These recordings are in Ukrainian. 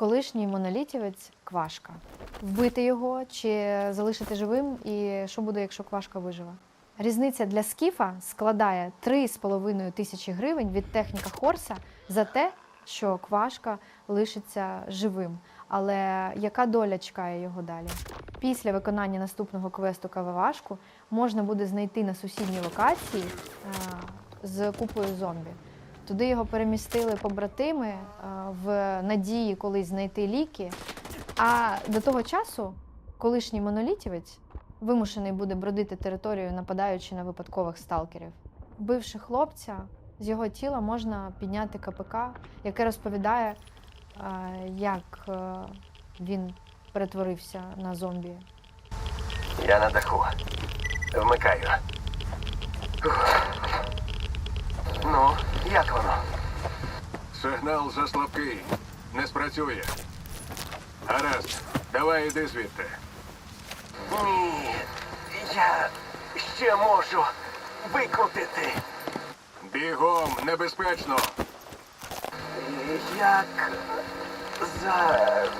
колишній монолітівець Квашка. Вбити його чи залишити живим, і що буде, якщо Квашка виживе? Різниця для Скіфа складає 3,5 тисячі гривень від техніка Хорса за те, що Квашка лишиться живим. Але яка доля чекає його далі? Після виконання наступного квесту Кававашку можна буде знайти на сусідній локації е, з купою зомбі. Туди його перемістили побратими е, в надії колись знайти ліки. А до того часу колишній монолітівець вимушений буде бродити територією, нападаючи на випадкових сталкерів. Вбивши хлопця, з його тіла можна підняти КПК, яке розповідає, е, як е, він перетворився на зомбі. Я на даху. Вмикаю. Ух. Ну, як воно? Сигнал заслабкий. Не спрацює. Гаразд, давай іди звідти. Ні. Я ще можу викрутити. Бігом, небезпечно. Як зараз.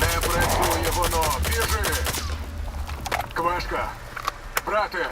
Не працює воно. Біжи. Квашка. Брате,